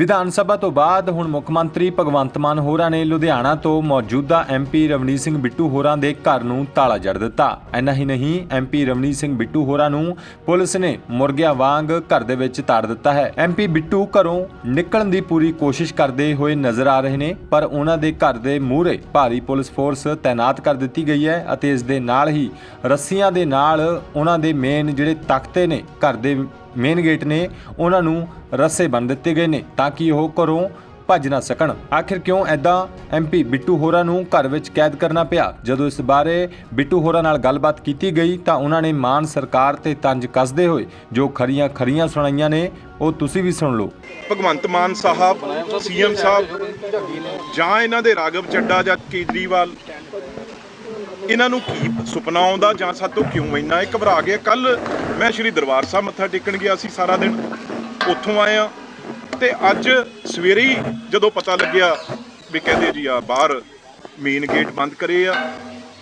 ਵਿਧਾਨ ਸਭਾ ਤੋਂ ਬਾਅਦ ਹੁਣ ਮੁੱਖ ਮੰਤਰੀ ਭਗਵੰਤ ਮਾਨ ਹੋਰਾਂ ਨੇ ਲੁਧਿਆਣਾ ਤੋਂ ਮੌਜੂਦਾ ਐਮਪੀ ਰਵਨੀਤ ਸਿੰਘ ਬਿੱਟੂ ਹੋਰਾਂ ਦੇ ਘਰ ਨੂੰ ਤਾਲਾ ਜੜ ਦਿੱਤਾ। ਇੰਨਾ ਹੀ ਨਹੀਂ ਐਮਪੀ ਰਵਨੀਤ ਸਿੰਘ ਬਿੱਟੂ ਹੋਰਾਂ ਨੂੰ ਪੁਲਿਸ ਨੇ ਮੁਰਗਿਆਂ ਵਾਂਗ ਘਰ ਦੇ ਵਿੱਚ ਤਾੜ ਦਿੱਤਾ ਹੈ। ਐਮਪੀ ਬਿੱਟੂ ਘਰੋਂ ਨਿਕਲਣ ਦੀ ਪੂਰੀ ਕੋਸ਼ਿਸ਼ ਕਰਦੇ ਹੋਏ ਨਜ਼ਰ ਆ ਰਹੇ ਨੇ, ਪਰ ਉਹਨਾਂ ਦੇ ਘਰ ਦੇ ਮੂਹਰੇ ਭਾਰੀ ਪੁਲਿਸ ਫੋਰਸ ਤਾਇਨਾਤ ਕਰ ਦਿੱਤੀ ਗਈ ਹੈ ਅਤੇ ਇਸ ਦੇ ਨਾਲ ਹੀ ਰੱਸੀਆਂ ਦੇ ਨਾਲ ਉਹਨਾਂ ਦੇ ਮੇਨ ਜਿਹੜੇ ਤਖਤੇ ਨੇ, ਘਰ ਦੇ ਮੇਨ ਗੇਟ ਨੇ ਉਹਨਾਂ ਨੂੰ ਰੱਸੇ ਬੰਨ ਦਿੱਤੇ ਗਏ ਨੇ ਤਾਂ ਕਿ ਉਹ ਘਰੋਂ ਭੱਜ ਨਾ ਸਕਣ। ਆਖਿਰ ਕਿਉਂ ਐਦਾਂ ਐਮਪੀ ਬਿੱਟੂ ਹੋਰਾਂ ਨੂੰ ਘਰ ਵਿੱਚ ਕੈਦ ਕਰਨਾ ਪਿਆ। ਜਦੋਂ ਇਸ ਬਾਰੇ ਬਿੱਟੂ ਹੋਰਾਂ ਨਾਲ ਗੱਲਬਾਤ ਕੀਤੀ ਗਈ ਤਾਂ ਉਹਨਾਂ ਨੇ ਮਾਨ ਸਰਕਾਰ ਤੇ ਤੰਜ ਕੱਸਦੇ ਹੋਏ ਜੋ ਖਰੀਆਂ ਖਰੀਆਂ ਸੁਣਾਈਆਂ ਨੇ, ਉਹ ਤੁਸੀਂ ਵੀ ਸੁਣ ਲਓ। ਭਗਵੰਤ ਮਾਨ ਸਾਹਿਬ, ਸੀਐਮ ਸਾਹਿਬ, ਜਾਂ ਇਹਨਾਂ ਦੇ ਰਾਗਵ ਚੱਡਾ ਜਾਂ ਕੇਜਰੀਵਾਲ ਇਹਨਾਂ ਨੂੰ ਕੀ ਸੁਪਨਾ ਆਉਂਦਾ ਜਾਂ ਸਾਤੋਂ ਕਿਉਂ ਇੰਨਾ ਇਹ ਘਬਰਾ ਗਿਆ ਕੱਲ ਮੈਂ ਸ਼੍ਰੀ ਦਰਬਾਰ ਸਾਹਿਬ ਮੱਥਾ ਟੇਕਣ ਗਿਆ ਸੀ ਸਾਰਾ ਦਿਨ। ਉੱਥੋਂ ਆਇਆ ਤੇ ਅੱਜ ਸਵੇਰੇ ਹੀ ਜਦੋਂ ਪਤਾ ਲੱਗਿਆ ਵੀ ਕਹਿੰਦੇ ਜੀ ਆ ਬਾਹਰ ਮੇਨ ਗੇਟ ਬੰਦ ਕਰੇ ਆ,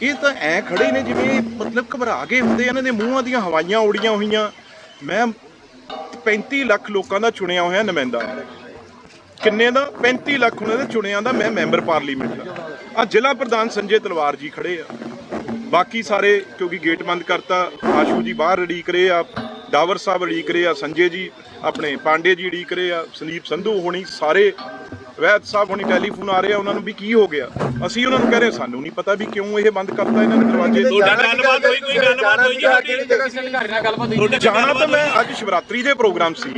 ਇਹ ਤਾਂ ਐ ਖੜੇ ਨੇ ਜਿਵੇਂ ਮਤਲਬ ਘਬਰਾ ਗਏ ਹੁੰਦੇ ਇਹਨਾਂ ਦੇ ਮੂੰਹਾਂ ਦੀਆਂ ਹਵਾਈਆਂ ਉੜੀਆਂ ਹੋਈਆਂ। ਮੈਂ 35 ਲੱਖ ਲੋਕਾਂ ਦਾ ਚੁਣਿਆ ਹੋਇਆ ਨੁਮਾਇੰਦਾ। ਕਿੰਨੇ ਦਾ? 35 ਲੱਖ ਉਹਨਾਂ ਦੇ ਚੁਣਿਆਂ ਦਾ ਮੈਂ ਮੈਂਬਰ ਪਾਰਲੀਮੈਂਟ ਦਾ। ਆ ਜ਼ਿਲ੍ਹਾ ਪ੍ਰਧਾਨ ਸੰਜੇ ਤਲਵਾਰ ਜੀ ਖੜੇ ਆ। ਬਾਕੀ ਸਾਰੇ, ਕਿਉਂਕਿ ਗੇਟ ਬੰਦ ਕਰਤਾ, ਆਸ਼ੂ ਜੀ ਬਾਹਰ ਉਡੀਕ ਰਹੇ ਆ, ਡਾਵਰ ਸਾਹਿਬ ਉਡੀਕ ਰਹੇ ਆ, ਸੰਜੇ ਜੀ, ਆਪਣੇ ਪਾਂਡੇ ਜੀ ਉਡੀਕ ਰਹੇ ਆ, ਸੰਦੀਪ ਸੰਧੂ ਹੋਣੀ, ਸਾਰੇ ਵੈਦ ਸਾਹਿਬ ਹੋਣੀ ਟੈਲੀਫੋਨ ਆ ਰਹੇ ਆ ਉਹਨਾਂ ਨੂੰ ਵੀ ਕੀ ਹੋ ਗਿਆ? ਅਸੀਂ ਉਹਨਾਂ ਨੂੰ ਕਹਿ ਰਹੇ ਸਾਨੂੰ ਨਹੀਂ ਪਤਾ ਵੀ ਕਿਉਂ ਇਹ ਬੰਦ ਕਰਤਾ ਇਹਨਾਂ ਨੇ ਦਰਵਾਜ਼ੇ ਤੁਹਾਡਾ ਗੱਲਬਾਤ ਹੋਈ ਕੋਈ ਗੱਲਬਾਤ ਹੋਈ ਜੀ ਸਾਡੀ ਜਾਣਾ ਤਾਂ ਮੈਂ ਅੱਜ ਸ਼ਿਵਰਾਤਰੀ ਦੇ ਪ੍ਰੋਗਰਾਮ ਸੀ।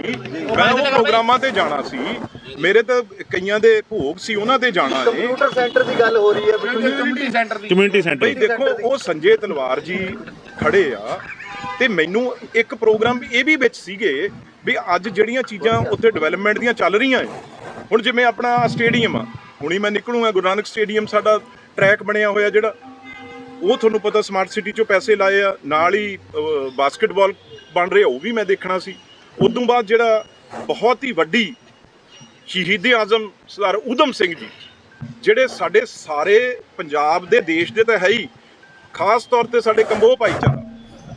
ਮੈਂ ਉਹ ਪ੍ਰੋਗਰਾਮਾਂ ਤੇ ਜਾਣਾ ਸੀ। ਮੇਰੇ ਤਾਂ ਕਈਆਂ ਦੇ ਭੋਗ ਸੀ ਉਹਨਾਂ ਤੇ ਜਾਣਾ ਹੈ ਕੰਪਿਊਟਰ ਸੈਂਟਰ ਦੀ ਗੱਲ ਹੋ ਰਹੀ ਹੈ ਕਮਿਊਨਿਟੀ ਸੈਂਟਰ ਦੀ। ਕਮਿਊਨਿਟੀ ਸੈਂਟਰ ਬਈ ਦੇਖੋ ਉਹ ਸੰਜੇ ਤਲਵਾਰ ਜੀ ਖੜੇ ਆ ਤੇ ਮੈਨੂੰ ਇੱਕ ਪ੍ਰੋਗਰਾਮ ਇਹ ਵੀ ਵਿੱਚ ਸੀਗੇ ਵੀ ਅੱਜ ਜਿਹੜੀਆਂ ਚੀਜ਼ਾਂ ਉੱਥੇ ਡਿਵੈਲਪਮੈਂਟ ਦੀਆਂ ਚੱਲ ਰਹੀਆਂ ਹੈ ਹੁਣ ਜਿਵੇਂ ਆਪਣਾ ਸਟੇਡੀਅਮ ਆ, ਹੁਣੀ ਮੈਂ ਨਿਕਲੂੰਗਾ, ਗੁਰੂ ਨਾਨਕ ਸਟੇਡੀਅਮ ਸਾਡਾ ਟਰੈਕ ਬਣਿਆ ਹੋਇਆ ਜਿਹੜਾ, ਉਹ ਤੁਹਾਨੂੰ ਪਤਾ ਸਮਾਰਟ ਸਿਟੀ ਚੋਂ ਪੈਸੇ ਲਾਏ ਆ, ਨਾਲ ਹੀ ਬਾਸਕਟਬਾਲ ਬਣ ਰਿਹਾ, ਉਹ ਵੀ ਮੈਂ ਦੇਖਣਾ ਸੀ। ਉਦੋਂ ਬਾਅਦ ਜਿਹੜਾ ਬਹੁਤ ਹੀ ਵੱਡੀ ਸ਼ਹੀਦ ਆਜ਼ਮ ਸਰਦਾਰ ਊਧਮ ਸਿੰਘ ਜੀ, ਜਿਹੜੇ ਸਾਡੇ ਸਾਰੇ ਪੰਜਾਬ ਦੇ, ਦੇਸ਼ ਦੇ ਤਾਂ ਹੈ ਹੀ, ਖਾਸ ਤੌਰ ਤੇ ਸਾਡੇ ਕੰਬੋਹ ਭਾਈਚਾਰਾ,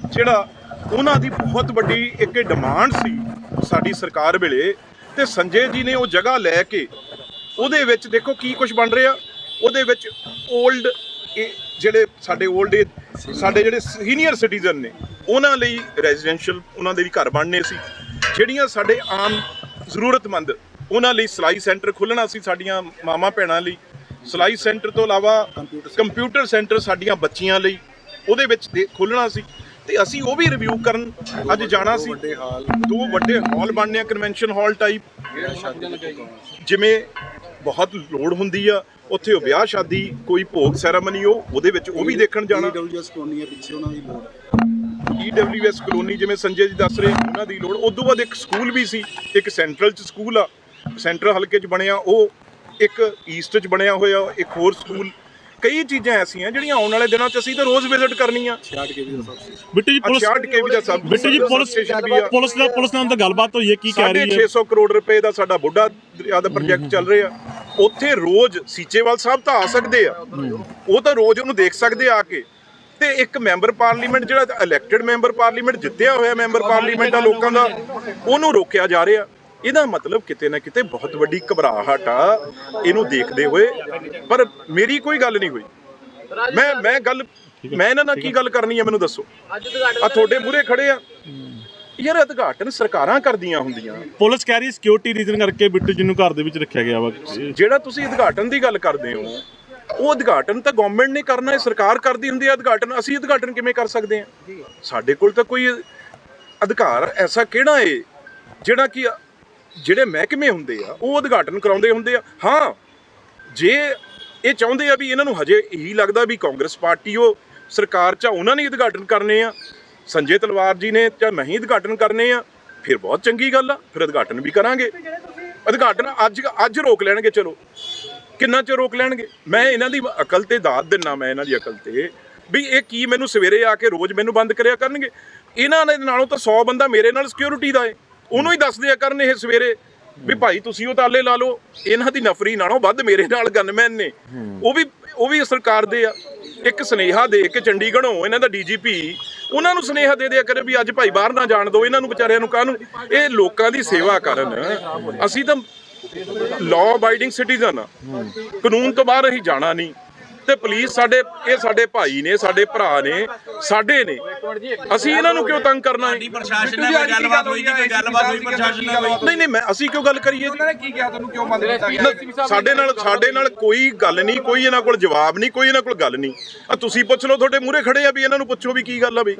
ਜਿਹੜਾ ਉਹਨਾਂ ਦੀ ਬਹੁਤ ਵੱਡੀ ਇੱਕ ਡਿਮਾਂਡ ਸੀ ਸਾਡੀ ਸਰਕਾਰ ਵੇਲੇ ਤੇ ਸੰਜੇ ਜੀ ਨੇ ਉਹ ਜਗ੍ਹਾ ਲੈ ਕੇ ਉਹਦੇ ਵਿੱਚ ਦੇਖੋ ਕੀ ਕੁਝ ਬਣ ਰਿਹਾ। ਉਹਦੇ ਵਿੱਚ 올ਡ ਜਿਹੜੇ ਸਾਡੇ 올ਡ ਸਾਡੇ ਜਿਹੜੇ ਸੀਨੀਅਰ ਸਿਟੀਜ਼ਨ ਨੇ, ਉਹਨਾਂ ਲਈ ਰੈਜ਼ੀਡੈਂਸ਼ੀਅਲ ਉਹਨਾਂ ਦੇ ਵੀ ਘਰ ਬਣਨੇ ਸੀ। ਜਿਹੜੀਆਂ ਸਾਡੇ ਆਮ ਜ਼ਰੂਰਤਮੰਦ, ਉਹਨਾਂ ਲਈ ਸਿਲਾਈ ਸੈਂਟਰ ਖੁੱਲਣਾ ਸੀ ਸਾਡੀਆਂ ਮਾਮਾ ਭੈਣਾਂ ਲਈ। ਸਿਲਾਈ ਸੈਂਟਰ ਤੋਂ ਇਲਾਵਾ ਕੰਪਿਊਟਰ ਸੈਂਟਰ ਸਾਡੀਆਂ ਬੱਚੀਆਂ ਲਈ ਉਹਦੇ ਵਿੱਚ ਖੋਲਣਾ ਸੀ। ਤੇ ਅਸੀਂ ਉਹ ਵੀ ਰਿਵਿਊ ਕਰਨ ਅੱਜ ਜਾਣਾ ਸੀ। ਦੋ ਵੱਡੇ ਹਾਲ ਬਣਨੇ ਆ ਕਨਵੈਨਸ਼ਨ ਹਾਲ ਟਾਈਪ ਜਿਵੇਂ ਬਹੁਤ ਲੋੜ ਹੁੰਦੀ ਆ ਉੱਥੇ ਉਹ ਵਿਆਹ ਸ਼ਾਦੀ ਕੋਈ ਭੋਗ ਸੈਰਾਮਨੀ ਉਹ ਉਹਦੇ ਵਿੱਚ ਉਹ ਵੀ ਦੇਖਣ ਜਾਣਾ। ਡਬਲਯੂਐਸ ਕਲੋਨੀ ਹੈ ਪਿੱਛੇ ਉਹਨਾਂ ਦੀ ਲੋੜ। ਈਡਬਲਯੂਐਸ ਕਲੋਨੀ ਜਿਵੇਂ ਸੰਜੇ ਜੀ ਦੱਸ ਰਹੇ ਉਹਨਾਂ ਦੀ ਲੋੜ। ਉਦੋਂ ਬਾਅਦ ਇੱਕ ਸਕੂਲ ਵੀ ਸੀ ਇੱਕ ਸੈਂਟਰਲ ਚ ਸਕੂਲ ਆ। ਸੈਂਟਰਲ ਹਲਕੇ ਚ ਬਣਿਆ ਉਹ ਇੱਕ ਈਸਟ ਚ ਬਣਿਆ ਹੋਇਆ ਇੱਕ ਹੋਰ ਸਕੂਲ ਕਈ ਚੀਜ਼ਾਂ ਐਸੀਆਂ ਜਿਹੜੀਆਂ ਆਉਣ ਵਾਲੇ ਦਿਨਾਂ ਚ ਅਸੀਂ ਤਾਂ ਰੋਜ਼ ਵਿਜ਼ਿਟ ਕਰਨੀਆਂ। ਛਾੜ ਕੇ ਵੀ ਸਭ ਬਿੱਟੂ ਜੀ ਪੁਲਿਸ 66 ਕੇਵੀ ਦਾ sub Bittu ji police station ਵੀ ਆ। ਪੁਲਿਸ ਦਾ ਪੁਲਿਸ ਨਾਲ ਤਾਂ ਗੱਲਬਾਤ ਹੋਈ ਹੈ ਕੀ ਕਹਿ ਰਹੀ ਹੈ? 650 ਕਰੋੜ ਰੁਪਏ ਦਾ ਸਾਡਾ ਬੁੱਢਾ ਦਰਿਆ ਦਾ ਪ੍ਰੋਜੈਕਟ ਚੱਲ ਰਿਹਾ। ਉੱਥੇ ਰੋਜ਼ ਸੀਚੇਵਾਲ ਸਾਹਿਬ ਤਾਂ ਆ ਸਕਦੇ ਆ। ਉਹ ਤਾਂ ਰੋਜ਼ ਉਹਨੂੰ ਦੇਖ ਸਕਦੇ ਆ ਕੇ। ਤੇ ਇੱਕ ਮੈਂਬਰ ਪਾਰਲੀਮੈਂਟ ਜਿਹੜਾ ਇਲੈਕਟਿਡ ਮੈਂਬਰ ਪਾਰਲੀਮੈਂਟ ਜਿੱਤਿਆ ਹੋਇਆ ਮੈਂਬਰ ਪਾਰਲੀਮੈਂਟ ਆ ਲੋਕਾਂ ਦਾ ਉਹਨੂੰ ਰੋਕਿਆ ਜਾ ਰਿਹਾ। ਇਹਦਾ ਮਤਲਬ ਕਿਤੇ ਨਾ ਕਿਤੇ ਬਹੁਤ ਵੱਡੀ ਘਬਰਾਹਟ ਆ ਇਹਨੂੰ ਦੇਖਦੇ ਹੋਏ ਪਰ ਮੇਰੀ ਕੋਈ ਗੱਲ ਨਹੀਂ ਹੋਈ। ਮੈਂ ਮੈਂ ਗੱਲ ਮੈਂ ਇਹਨਾਂ ਨਾਲ ਕੀ ਗੱਲ ਕਰਨੀ ਹੈ ਮੈਨੂੰ ਦੱਸੋ। ਆ ਤੁਹਾਡੇ ਮੂਹਰੇ ਖੜੇ ਆ। ਯਾਰ ਉਦਘਾਟਨ ਸਰਕਾਰਾਂ ਕਰਦੀਆਂ ਹੁੰਦੀਆਂ। ਪੁਲਿਸ ਕਹਿ ਰਹੀ ਸਿਕਿਉਰਿਟੀ ਰੀਜ਼ਨ ਕਰਕੇ ਬਿੱਟੂ ਜੀ ਨੂੰ ਘਰ ਦੇ ਵਿੱਚ ਰੱਖਿਆ ਗਿਆ ਵਾ। ਜਿਹੜਾ ਤੁਸੀਂ ਉਦਘਾਟਨ ਦੀ ਗੱਲ ਕਰਦੇ ਹੋ ਉਹ ਉਦਘਾਟਨ ਤਾਂ ਗਵਰਨਮੈਂਟ ਨੇ ਕਰਨਾ ਹੈ ਸਰਕਾਰ ਕਰਦੀ ਹੁੰਦੀ ਹੈ ਉਦਘਾਟਨ ਅਸੀਂ ਉਦਘਾਟਨ ਕਿਵੇਂ ਕਰ ਸਕਦੇ ਹਾਂ? ਸਾਡੇ ਕੋਲ ਤਾਂ ਕੋਈ ਅਧਿਕਾਰ ਐਸਾ ਕਿਹੜਾ ਏ ਜਿਹੜਾ ਕਿ ਜਿਹੜੇ ਮਹਿਕਮੇ ਹੁੰਦੇ ਆ, ਉਹ ਉਦਘਾਟਨ ਕਰਾਉਂਦੇ ਹੁੰਦੇ ਆ। ਹਾਂ, ਜੇ ਇਹ ਚਾਹੁੰਦੇ ਆ ਵੀ ਇਹਨਾਂ ਨੂੰ ਹਜੇ ਇਹੀ ਲੱਗਦਾ ਵੀ ਕਾਂਗਰਸ ਪਾਰਟੀ ਉਹ ਸਰਕਾਰ ਚ ਉਹਨਾਂ ਨੇ ਉਦਘਾਟਨ ਕਰਨੇ ਆ। ਸੰਜੇ ਤਲਵਾਰ ਜੀ ਨੇ ਜਾਂ ਮੈਂ ਹੀ ਉਦਘਾਟਨ ਕਰਨੇ ਆ, ਫਿਰ ਬਹੁਤ ਚੰਗੀ ਗੱਲ ਆ, ਫਿਰ ਉਦਘਾਟਨ ਵੀ ਕਰਾਂਗੇ। ਉਦਘਾਟਨ ਅੱਜ ਅੱਜ ਰੋਕ ਲੈਣਗੇ, ਚਲੋ। ਕਿੰਨਾ ਚਿਰ ਰੋਕ ਲੈਣਗੇ? ਮੈਂ ਇਹਨਾਂ ਦੀ ਅਕਲ ਤੇ ਦਾਤ ਦਿੰਨਾ, ਮੈਂ ਇਹਨਾਂ ਦੀ ਅਕਲ ਤੇ, ਵੀ ਇਹ ਕੀ ਮੈਨੂੰ ਸਵੇਰੇ ਆ ਕੇ ਰੋਜ਼ ਮੈਨੂੰ ਬੰਦ ਕਰਿਆ ਕਰਨਗੇ। ਇਹਨਾਂ ਦੇ ਨਾਲੋਂ ਤਾਂ 100 ਬੰਦਾ ਮੇਰੇ ਨਾਲ ਸਿਕਿਉਰਿਟੀ ਦਾ ਏ। ਉਹਨੂੰ ਹੀ ਦੱਸ ਦਿਆ ਕਰਨ ਇਹ ਸਵੇਰੇ ਵੀ ਭਾਈ ਤੁਸੀਂ ਉਹ ਤਾਲੇ ਲਾ ਲਓ, ਇਹਨਾਂ ਦੀ ਨਫਰੀ ਨਾਲੋਂ ਵੱਧ ਮੇਰੇ ਨਾਲ ਗਨਮੈਨ ਨੇ। ਉਹ ਵੀ ਉਹ ਵੀ ਸਰਕਾਰ ਦੇ ਆ। ਇੱਕ ਸਨੇਹਾ ਦੇ ਕੇ ਚੰਡੀਗੜ੍ਹੋਂ ਇਹਨਾਂ ਦਾ ਡੀਜੀਪੀ, ਉਹਨਾਂ ਨੂੰ ਸਨੇਹਾ ਦੇ ਦਿਆ ਕਰੇ ਵੀ ਅੱਜ ਭਾਈ ਬਾਹਰ ਨਾ ਜਾਣ ਦਿਓ ਇਹਨਾਂ ਨੂੰ ਵਿਚਾਰਿਆਂ ਨੂੰ ਕਾਹਨੂੰ? ਇਹ ਲੋਕਾਂ ਦੀ ਸੇਵਾ ਕਰਨ। ਅਸੀਂ ਤਾਂ ਲਾਅ ਅਬਾਈਡਿੰਗ ਸਿਟੀਜ਼ਨ ਆ। ਕਾਨੂੰਨ ਤੋਂ ਬਾਹਰ ਅਸੀਂ ਜਾਣਾ ਨਹੀਂ। ਤੇ ਪੁਲਿਸ ਸਾਡੇ ਇਹ ਸਾਡੇ ਭਾਈ ਨੇ ਸਾਡੇ ਭਰਾ ਨੇ ਸਾਡੇ ਨੇ। ਅਸੀਂ ਇਹਨਾਂ ਨੂੰ ਕਿਉਂ ਤੰਗ ਕਰਨਾ ਹੈ? ਪ੍ਰਸ਼ਾਸਨ ਨਾਲ ਕੋਈ ਗੱਲਬਾਤ ਹੋਈ ਜੀ ਕੋਈ ਗੱਲਬਾਤ ਹੋਈ ਪ੍ਰਸ਼ਾਸਨ ਨਾਲ ਨਹੀਂ ਨਹੀਂ ਮੈਂ ਅਸੀਂ ਕਿਉਂ ਗੱਲ ਕਰੀਏ ਉਹਨਾਂ ਨੇ ਕੀ ਕਿਹਾ ਤੁਹਾਨੂੰ? ਕਿਉਂ ਬੰਦ ਕੀਤਾ ਗਿਆ? ਸਾਡੇ ਨਾਲ ਸਾਡੇ ਨਾਲ ਕੋਈ ਗੱਲ ਨਹੀਂ ਕੋਈ ਇਹਨਾਂ ਕੋਲ ਜਵਾਬ ਨਹੀਂ ਕੋਈ ਇਹਨਾਂ ਕੋਲ ਗੱਲ ਨਹੀਂ। ਆ ਤੁਸੀਂ ਪੁੱਛ ਲਓ ਤੁਹਾਡੇ ਮੂਹਰੇ ਖੜੇ ਆ ਵੀ ਇਹਨਾਂ ਨੂੰ ਪੁੱਛੋ ਵੀ ਕੀ ਗੱਲ ਆ ਵੀ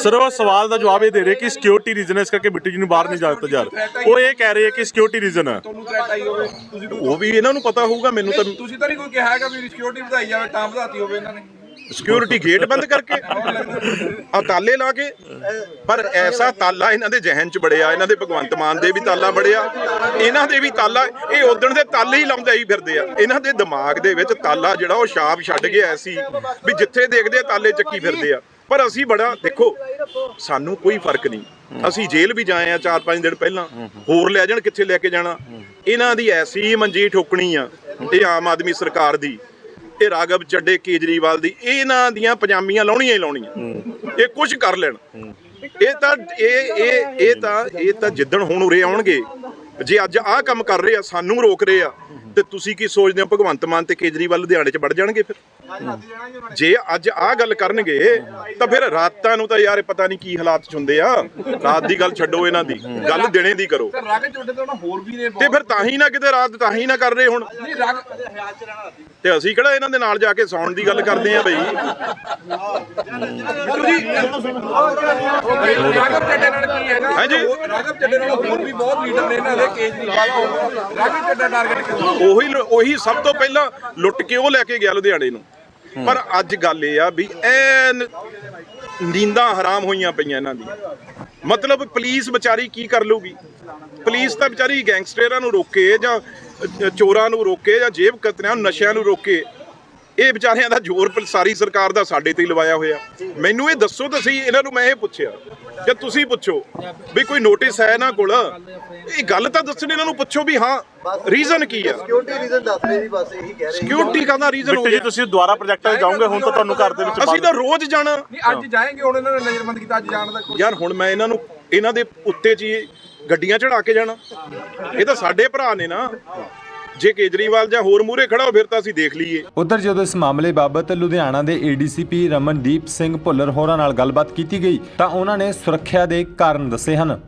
ਸਰ ਉਹ ਸਵਾਲ ਦਾ ਜਵਾਬ ਇਹ ਦੇ ਰਹੇ ਕਿ ਸਿਕਿਉਰਿਟੀ ਰੀਜ਼ਨ ਇਸ ਕਰਕੇ ਬਿੱਟੂ ਜੀ ਨੂੰ ਬਾਹਰ ਨਹੀਂ ਜਾ ਦਿੱਤਾ ਜਾ ਰਿਹਾ। ਉਹ ਇਹ ਕਹਿ ਰਹੇ ਹੈ ਕਿ ਸਿਕਿਉਰਿਟੀ ਰੀਜ਼ਨ ਹੈ। ਤੁਹਾਨੂੰ ਥ੍ਰੈਟ ਆਈ ਹੋਵੇ। ਤੁਸੀਂ ਉਹ ਵੀ ਇਹਨਾਂ ਨੂੰ ਪਤਾ ਹੋਊਗਾ ਮੈਨੂੰ ਤਾਂ ਤੁਸੀਂ ਤਾਂ ਨਹੀਂ ਕੋਈ ਕਿਹਾ ਹੈਗਾ ਵੀ ਸਿਕਿਉਰਿਟੀ ਵਧਾਈ ਜਾਵੇ, ਤਾਂ ਵਧਾਤੀ ਹੋਵੇ ਇਹਨਾਂ ਨੇ। ਸਿਕਿਉਰਿਟੀ ਗੇਟ ਬੰਦ ਕਰਕੇ। ਆ ਤਾਲੇ ਲਾ ਕੇ। ਪਰ ਐਸਾ ਤਾਲਾ ਇਹਨਾਂ ਦੇ ਜ਼ਿਹਨ 'ਚ ਬੜਿਆ ਇਹਨਾਂ ਦੇ ਭਗਵੰਤ ਮਾਨ ਦੇ ਵੀ ਤਾਲਾ ਬੜਿਆ ਇਹਨਾਂ ਦੇ ਵੀ ਤਾਲਾ, ਇਹ ਉਦਣ ਦੇ ਤਾਲੇ ਹੀ ਲਾਉਂਦੇ ਹੀ ਫਿਰਦੇ ਆ। ਇਹਨਾਂ ਦੇ ਦਿਮਾਗ ਦੇ ਵਿੱਚ ਤਾਲਾ ਜਿਹੜਾ ਉਹ ਛਾਪ ਛੱਡ ਗਿਆ ਸੀ ਵੀ ਜਿੱਥੇ ਦੇਖਦੇ ਤਾਲੇ ਚੱਕੀ ਫਿਰਦੇ ਆ। ਪਰ ਅਸੀਂ ਬੜਾ, ਦੇਖੋ, ਸਾਨੂੰ ਕੋਈ ਫ਼ਰਕ ਨਹੀਂ। ਅਸੀਂ ਜੇਲ੍ਹ ਵੀ ਜਾਏ ਆ 4-5 ਦਿਨ ਪਹਿਲਾਂ। ਹੋਰ ਲੈ ਜਾਣ, ਕਿੱਥੇ ਲੈ ਕੇ ਜਾਣਾ। ਇਹਨਾਂ ਦੀ ਐਸੀ ਮੰਜੀ ਠੋਕਣੀ ਆ, ਇਹ ਆਮ ਆਦਮੀ ਸਰਕਾਰ ਦੀ। ਇਹ ਰਾਗਵ ਚੱਡੇ ਕੇਜਰੀਵਾਲ ਦੀ ਇਹਨਾਂ ਦੀਆਂ ਪਜਾਮੀਆਂ ਲਾਉਣੀਆਂ ਹੀ ਲਾਉਣੀਆਂ। ਇਹ ਕੁਝ ਕਰ ਲੈਣ। ਇਹ ਤਾਂ ਇਹ ਇਹ ਇਹ ਤਾਂ ਇਹ ਤਾਂ ਜਿੱਦਣ ਹੁਣ ਉਰੇ ਆਉਣਗੇ ਜੇ ਅੱਜ ਆਹ ਕੰਮ ਕਰ ਰਹੇ ਆ ਸਾਨੂੰ ਰੋਕ ਰਹੇ ਆ ਤੇ ਤੁਸੀਂ ਕੀ ਸੋਚਦੇ ਹੋ ਭਗਵੰਤ ਮਾਨ ਤੇ ਕੇਜਰੀਵਾਲ ਲੁਧਿਆਣੇ 'ਚ ਵੜ ਜਾਣਗੇ ਫਿਰ? ਜੇ ਅੱਜ ਆਹ ਗੱਲ ਕਰਨਗੇ ਤਾਂ ਫਿਰ ਰਾਤਾਂ ਨੂੰ ਤਾਂ ਯਾਰ ਇਹ ਪਤਾ ਨਹੀਂ ਕੀ ਹਾਲਾਤ 'ਚ ਹੁੰਦੇ ਆ। ਰਾਤ ਦੀ ਗੱਲ ਛੱਡੋ ਇਹਨਾਂ ਦੀ ਗੱਲ ਦਿਨੇ ਦੀ ਕਰੋ। ਤੇ ਰਗ ਚੋਡੇ ਤੋਂ ਨਾ ਹੋਰ ਵੀ ਨੇ ਤੇ ਫਿਰ ਤਾਂ ਹੀ ਨਾ ਕਿਤੇ ਰਾਤ ਤਾਂ ਹੀ ਨਾ ਕਰ ਰਹੇ ਹੁਣ। ਨਹੀਂ ਰਗ ਤੇ ਅਸੀਂ ਕਿਹੜਾ ਇਹਨਾਂ ਦੇ ਨਾਲ ਜਾ ਕੇ ਸੌਣ ਦੀ ਗੱਲ ਕਰਦੇ ਆ ਬਈ? ਰਾਗਵ ਚੱਡੇ ਨਾਲ ਕੀ ਹੈਗਾ ਹਾਂਜੀ। ਹੋਰ- ਰਾਗਵ ਚੱਡੇ ਨਾਲ ਹੋਰ ਵੀ ਬਹੁਤ ਲੀਡਰ ਨੇ ਇਹਨਾਂ ਦੇ ਕੇਜਰੀਵਾਲ ਰਾਗਵ ਚੱਡਾ ਟਾਰਗੇਟ ਕਿਉਂ? ਉਹੀ ਉਹੀ ਸਭ ਤੋਂ ਪਹਿਲਾਂ ਲੁੱਟ ਕੇ ਉਹ ਲੈ ਕੇ ਗਿਆ ਲੁਧਿਆਣੇ ਨੂੰ। ਪਰ ਅੱਜ ਗੱਲ ਇਹ ਆ ਵੀ ਐਨ ਨੀਂਦਾਂ ਹਰਾਮ ਹੋਈਆਂ ਪਈਆਂ ਇਹਨਾਂ ਦੀਆਂ। ਮਤਲਬ ਪੁਲਿਸ ਵਿਚਾਰੀ ਕੀ ਕਰ ਲੂਗੀ ਪੁਲਿਸ ਤਾਂ ਵਿਚਾਰੀ ਗੈਂਗਸਟਰਾਂ ਨੂੰ ਰੋਕੇ ਜਾਂ ਚੋਰਾਂ ਨੂੰ ਰੋਕੇ ਜਾਂ ਜੇਬ ਕਤਰਿਆਂ ਨਸ਼ਿਆਂ ਨੂੰ ਰੋਕੇ। ਇਹ ਵਿਚਾਰਿਆਂ ਦਾ ਜ਼ੋਰ ਸਾਰੀ ਸਰਕਾਰ ਦਾ ਸਾਡੇ ਤੇ ਹੀ ਲਵਾਇਆ ਹੋਇਆ। ਮੈਨੂੰ ਇਹ ਦੱਸੋ ਤਾਂ ਸਹੀ ਇਹਨਾਂ ਨੂੰ ਮੈਂ ਇਹ ਪੁੱਛਿਆ ਜਾਂ ਤੁਸੀਂ ਪੁੱਛੋ ਵੀ ਕੋਈ ਨੋਟਿਸ ਹੈ ਇਹਨਾਂ ਕੋਲ? ਇਹ ਗੱਲ ਤਾਂ ਦੱਸਣ ਇਹਨਾਂ ਨੂੰ ਪੁੱਛੋ ਵੀ ਹਾਂ ਰੀਜ਼ਨ ਕੀ ਆ? ਸਿਕਿਉਰਿਟੀ ਰੀਜ਼ਨ ਦੱਸ ਰਹੇ ਜੀ ਬਸ ਇਹੀ ਕਹਿ ਰਹੇ ਸਿਕਿਉਰਿਟੀ ਦਾ ਰੀਜ਼ਨ ਹੋ ਜੀ ਗਿਆ ਤੁਸੀਂ ਦੁਬਾਰਾ ਪ੍ਰੋਜੈਕਟ ਤੇ ਜਾਓਗੇ ਹੁਣ ਤਾਂ ਤੁਹਾਨੂੰ ਘਰ ਦੇ ਵਿੱਚ ਅਸੀਂ ਤਾਂ ਰੋਜ਼ ਜਾਣਾ। ਨਹੀਂ ਅੱਜ ਜਾਏਂਗੇ ਹੁਣ ਇਹਨਾਂ ਨੇ ਨਜ਼ਰਬੰਦ ਕੀਤਾ ਅੱਜ ਜਾਣ ਦਾ ਕੋਈ ਯਾਰ ਹੁਣ ਮੈਂ ਇਹਨਾਂ ਨੂੰ ਇਹਨਾਂ ਦੇ ਉੱਤੇ 'ਚ ਹੀ ਗੱਡੀਆਂ ਚੜਾ ਕੇ ਜਾਣਾ। ਇਹ ਤਾਂ ਸਾਡੇ ਭਰਾ ਨੇ ਨਾ। ਜੇ ਕੇਜਰੀਵਾਲ ਜਾਂ ਹੋਰ ਮੂਹਰੇ ਖੜਾ ਹੋ, ਫਿਰ ਤਾਂ ਅਸੀਂ ਦੇਖ ਲਈਏ। ਉਧਰ ਜਦੋਂ ਇਸ ਮਾਮਲੇ ਬਾਬਤ ਲੁਧਿਆਣਾ ਦੇ ਏਡੀਸੀਪੀ ਰਮਨਦੀਪ ਸਿੰਘ ਭੁੱਲਰ ਹੋਰਾਂ ਨਾਲ ਗੱਲਬਾਤ ਕੀਤੀ ਗਈ, ਤਾਂ ਉਹਨਾਂ ਨੇ ਸੁਰੱਖਿਆ ਦੇ ਕਾਰਨ ਦੱਸੇ ਹਨ।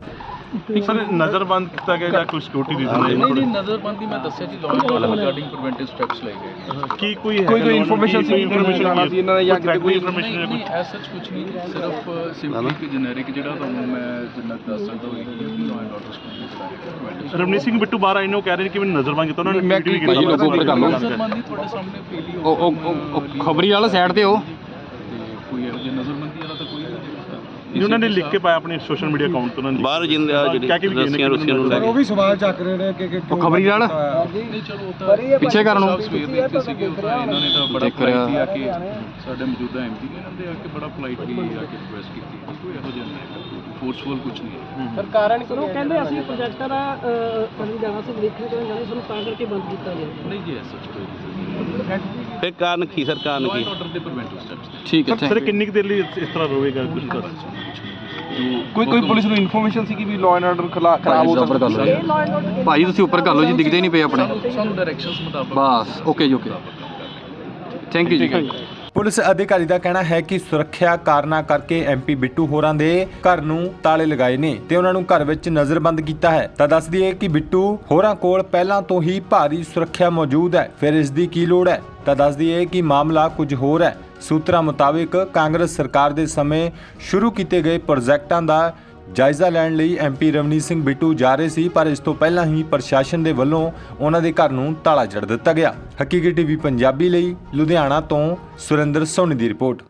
ਸਰ ਨਜ਼ਰਬੰਦ ਕੀਤਾ ਗਿਆ ਜਾਂ ਕੋਈ ਸਿਕਿਉਰਿਟੀ ਰੀਜ਼ਨ ਨਹੀਂ ਹੈ? ਨਹੀਂ ਨਜ਼ਰਬੰਦੀ ਮੈਂ ਦੱਸਿਆ ਜੀ ਲਾਅ ਰਿਗਾਰਡਿੰਗ ਪ੍ਰੀਵੈਂਟਿਵ ਸਟੈਪਸ ਲਏ ਗਏ। ਕੀ ਕੋਈ ਕੋਈ ਕੋਈ ਇਨਫੋਰਮੇਸ਼ਨ ਸੀ ਇਨਫੋਰਮੇਸ਼ਨ ਆਣਾ ਸੀ ਇਹਨਾਂ ਦਾ ਜਾਂ ਕਿਤੇ ਕੋਈ ਇਨਫੋਰਮੇਸ਼ਨ ਜਾਂ ਨਹੀਂ ਐਸ ਸੱਚ ਕੁਝ ਨਹੀਂ ਸਿਰਫ ਸਿੰਪਲੀ ਕਿ ਜਨਰਿਕ ਜਿਹੜਾ ਤੁਹਾਨੂੰ ਮੈਂ ਜਿੰਨਾ ਕੁ ਦੱਸ ਸਕਦਾ ਹੋਈ ਕਿ law and order school Ramneet Singh Bittu ਬਾਹਰ ਆਏ ਨੇ ਉਹ ਕਹਿ ਰਹੇ ਨੇ ਕਿ ਮੈਨੂੰ ਨਜ਼ਰਬੰਦ ਕੀਤਾ ਉਹਨਾਂ ਨੇ ਮੈਂ ਭਾਈ ਲੋਗੋ ਉੱਪਰ ਕਰ ਲਓ। ਨਜ਼ਰਬੰਦੀ ਤੁਹਾਡੇ ਸਾਹਮਣੇ ਫੇਲ ਹੀ ਉਹ ਉਹ- ਉਹ ਖਬਰੀ ਵਾਲਾ ਸਾਈਡ ਤੇ ਉਹ ਤੇ ਕੋਈ ਇਹੋ ਜਿਹੀ ਨਜ਼ਰਬੰਦੀ ਵਾਲਾ ਤਾਂ ਕੋਈ ਨਹੀਂ ਜੀ ਉਹਨਾਂ ਨੇ ਲਿਖ ਕੇ ਪਾਇਆ ਆਪਣੇ ਸੋਸ਼ਲ ਮੀਡੀਆ ਅਕਾਊਂਟ ਤੋਂ ਉਹਨਾਂ ਨੇ ਬਾਹਰ ਜਿੰਦ ਆ ਕਹਿ ਕੇ ਜਿਹੜੀ ਨੇ ਰਸੀਆਂ ਰੁਸੀਆਂ ਨੂੰ ਲੈ ਕੇ। ਵੀ ਸਵਾਲ ਚੱਕ ਰਹੇ ਨੇ ਕਿ ਉਹ ਖਬਰੀ ਨਹੀਂ ਚਲੋ ਉਹ ਤਾਂ ਪਿੱਛੇ ਕਰ ਲਓ। ਸਾਹਿਬ ਸਵੇਰ ਦੇ ਇੱਥੇ ਸੀਗੇ ਉਹ ਤਾਂ ਇਹਨਾਂ ਨੇ ਤਾਂ ਬੜਾ politely ਆ ਕੇ ਸਾਡੇ ਮੌਜੂਦਾ ਐਮਪੀ ਨੇ ਇਹਨਾਂ ਦੇ ਆ ਕੇ ਬੜਾ ਪੋਲਾਈਟਲੀ ਆ ਕੇ ਰਿਕੁਐਸਟ ਕੀਤੀ। ਕੋਈ ਇਹੋ ਜਿਹਾ ਨਹੀਂ ਫੋਰਸਫੁਲ ਕੁਝ ਨਹੀਂ। ਹੈ। ਸਰ ਉਹ ਕਹਿੰਦੇ ਅਸੀਂ ਪ੍ਰੋਜੈਕਟਰ ਆ ਅਸੀਂ ਜਾਣਾ ਸੀ ਦੇਖਣ ਕਰਨ ਜਾਣਾ ਸਾਨੂੰ ਤਾਂ ਕਰਕੇ ਬੰਦ ਕੀਤਾ ਗਿਆ। ਨਹੀਂ ਜੀ ਐਸਾ ਕੋਈ ਨਹੀਂ। ਫਿਰ ਕਾਰਨ ਕੀ ਸਰ ਕਾਰਨ ਕੀ? ਆਰਡਰ ਦੇ ਪ੍ਰੀਵੈਂਟਿਵ ਸਟੈਪਸ ਠੀਕ ਹੈ ਸਰ. ਕਿੰਨੀ ਕੁ ਦੇਰ ਲਈ ਇਸ ਤਰ੍ਹਾਂ ਰਹੇਗਾ ਕੁਝ ਦੱਸ ਕੋਈ ਕੋਈ ਪੁਲਿਸ ਨੂੰ ਇਨਫੋਰਮੇਸ਼ਨ ਸੀ ਕਿ ਵੀ ਲਾਅ ਐਂਡ ਆਰਡਰ ਖਰਾਬ ਹੋ ਕਰ ਲਓ ਭਾਈ ਤੁਸੀਂ ਉੱਪਰ ਕਰ ਲਓ ਜੀ ਦਿਖਦੇ ਨਹੀਂ ਪਏ ਆਪਣੇ। ਸਾਨੂੰ ਡਾਇਰੈਕਸ਼ਨਸ ਮੁਤਾਬਕ ਬਸ ਓਕੇ ਜੀ ਓਕੇ ਥੈਂਕ ਯੂ ਜੀ। ਪੁਲਿਸ ਅਧਿਕਾਰੀ ਦਾ ਕਹਿਣਾ ਹੈ ਕਿ ਸੁਰੱਖਿਆ ਕਾਰਨਾਂ ਕਰਕੇ ਐਮਪੀ ਬਿੱਟੂ ਹੋਰਾਂ ਦੇ ਘਰ ਨੂੰ ਤਾਲੇ ਲਗਾਏ ਨੇ ਤੇ ਉਹਨਾਂ ਨੂੰ ਘਰ ਵਿੱਚ ਨਜ਼ਰਬੰਦ ਕੀਤਾ ਹੈ। ਤਾਂ ਦੱਸ ਦਈਏ ਕਿ ਬਿੱਟੂ ਹੋਰਾਂ ਕੋਲ ਪਹਿਲਾਂ ਤੋਂ ਹੀ ਭਾਰੀ ਸੁਰੱਖਿਆ ਮੌਜੂਦ ਹੈ। ਫਿਰ ਇਸ ਦੀ ਕੀ ਲੋੜ ਹੈ? ਤਾਂ ਦੱਸ ਦਈਏ ਕਿ ਮਾਮਲਾ ਕੁਝ ਹੋਰ ਹੈ। ਸੂਤਰਾਂ ਮੁਤਾਬਿਕ ਕਾਂਗਰਸ ਸਰਕਾਰ ਦੇ ਸਮੇਂ ਸ਼ੁਰੂ ਕੀਤੇ ਗਏ ਪ੍ਰੋਜੈਕਟਾਂ ਦਾ ਜਾਇਜ਼ਾ ਲੈਣ ਲਈ ਐਮਪੀ ਰਵਨੀਤ ਸਿੰਘ ਬਿੱਟੂ ਜਾ ਰਹੇ ਸੀ, ਪਰ ਇਸ ਤੋਂ ਪਹਿਲਾਂ ਹੀ ਪ੍ਰਸ਼ਾਸਨ ਦੇ ਵੱਲੋਂ ਉਹਨਾਂ ਦੇ ਘਰ ਨੂੰ ਤਾਲਾ ਜੜ ਦਿੱਤਾ ਗਿਆ। ਹਕੀਕੀ ਟੀਵੀ ਪੰਜਾਬੀ ਲਈ ਲੁਧਿਆਣਾ ਤੋਂ ਸੁਰਿੰਦਰ ਸੋਨੀ ਦੀ ਰਿਪੋਰਟ।